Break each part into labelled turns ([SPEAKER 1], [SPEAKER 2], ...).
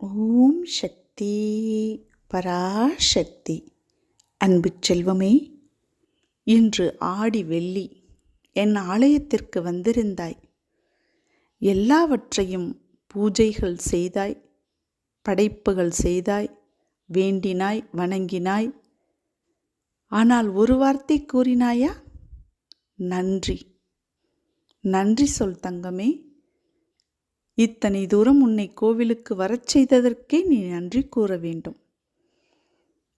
[SPEAKER 1] ஓம் சக்தி பராசக்தி. அன்பு செல்வமே இன்று ஆடி வெள்ளி என் ஆலயத்திற்கு வந்திருந்தாய். எல்லாவற்றையும் பூஜைகள் செய்தாய் படைப்புகள் செய்தாய் வேண்டினாய் வணங்கினாய். ஆனால் ஒரு வார்த்தை கூறினாயா? நன்றி. நன்றி சொல் தங்கமே. இத்தனை தூரம் உன்னை கோவிலுக்கு வரச் செய்ததற்கே நீ நன்றி கூற வேண்டும்.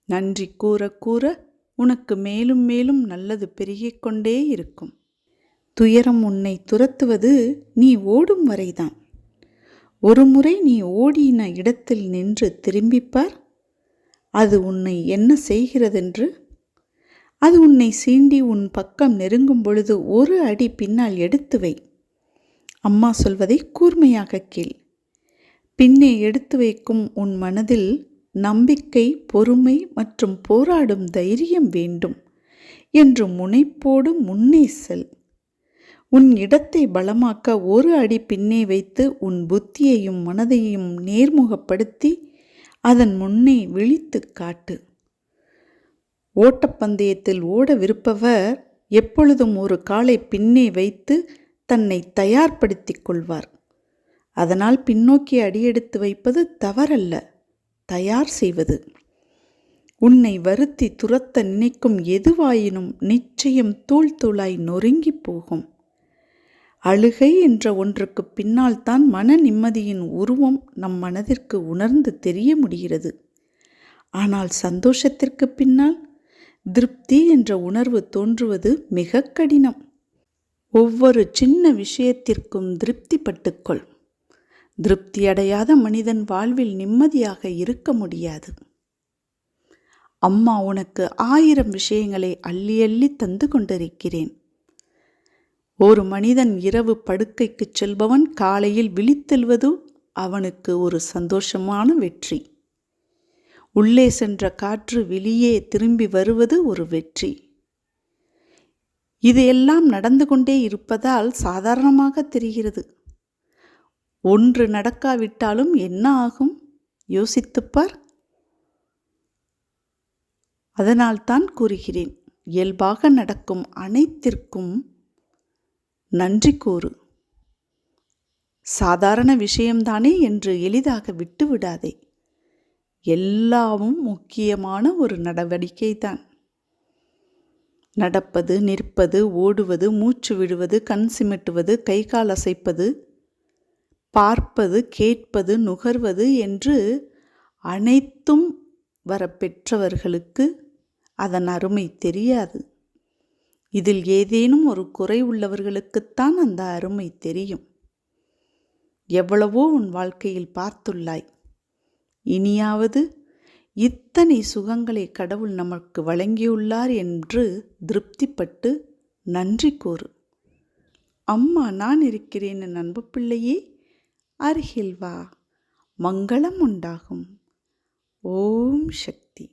[SPEAKER 1] நன்றி கூற கூற உனக்கு மேலும் மேலும் நல்லது பெருகிக் கொண்டே இருக்கும். துயரம் உன்னை துரத்துவது நீ ஓடும் வரைதான். ஒரு முறை நீ ஓடின இடத்தில் நின்று திரும்பிப்பார். அது உன்னை என்ன செய்கிறதென்று? அது உன்னை சீண்டி உன் பக்கம் நெருங்கும் பொழுது ஒரு அடி பின்னால் எடுத்து வை. அம்மா சொல்வதை கூர்மையாக கேள். பின்னே எடுத்து வைக்கும் உன் மனதில் நம்பிக்கை பொறுமை மற்றும் போராடும் தைரியம் வேண்டும் என்று முனைப்போடு முன்னே செல். உன் இடத்தை பலமாக்க ஒரு அடி பின்னே வைத்து உன் புத்தியையும் மனதையும் நேர்முகப்படுத்தி அதன் முன்னே விழித்து காட்டு. ஓட்டப்பந்தயத்தில் ஓடவிருப்பவர் எப்பொழுதும் ஒரு காலை பின்னே வைத்து தன்னை தயார்படுத்திக் கொள்வார். அதனால் பின்னோக்கி அடியெடுத்து வைப்பது தவறல்ல தயார் செய்வது. உன்னை வருத்தி துரத்த நினைக்கும் எதுவாயினும் நிச்சயம் தூள் தூளாய் நொறுங்கி போகும். அழுகை என்ற ஒன்றுக்கு பின்னால் தான் மன நிம்மதியின் உருவம் நம் மனதிற்கு உணர்ந்து தெரிய முடிகிறது. ஆனால் சந்தோஷத்திற்கு பின்னால் திருப்தி என்ற உணர்வு தோன்றுவது மிக கடினம். ஒவ்வொரு சின்ன விஷயத்திற்கும் திருப்தி பட்டுக்கொள் திருப்தியடையாத மனிதன் வாழ்வில் நிம்மதியாக இருக்க முடியாது. அம்மா உனக்கு ஆயிரம் விஷயங்களை அள்ளி அள்ளி தந்து கொண்டிருக்கிறேன். ஒரு மனிதன் இரவு படுக்கைக்கு செல்பவன் காலையில் விழித்தெல்வது அவனுக்கு ஒரு சந்தோஷமான வெற்றி. உள்ளே சென்ற காற்று வெளியே திரும்பி வருவது ஒரு வெற்றி. இது எல்லாம் நடந்து கொண்டே இருப்பதால் சாதாரணமாக தெரிகிறது. ஒன்று நடக்காவிட்டாலும் என்ன ஆகும்? யோசித்துப்பார் அதனால்தான் கூறுகிறேன் இயல்பாக நடக்கும் அனைத்திற்கும் நன்றி கூறு. சாதாரண விஷயம்தானே என்று எளிதாக விட்டுவிடாதே. எல்லாமும் முக்கியமான ஒரு நடவடிக்கை தான் நடப்பது நிற்பது ஓடுவது மூச்சு விடுவது கண் சிமிட்டுவது கை கால் அசைப்பது பார்ப்பது கேட்பது நுகர்வது என்று அனைத்தும் வரப்பெற்றவர்களுக்கு அதன் அருமை தெரியாது. இதில் ஏதேனும் ஒரு குறை உள்ளவர்களுக்குத்தான் அந்த அருமை தெரியும். எவ்வளவோ உன் வாழ்க்கையில் பார்த்துள்ளாய். இனியாவது இத்தனை சுகங்களை கடவுள் நமக்கு வழங்கியுள்ளார் என்று திருப்திப்பட்டு நன்றி கூறு. அம்மா நான் இருக்கிறேன் என் அன்பு பிள்ளையே அருகில் வா மங்களம் உண்டாகும். ஓம் சக்தி.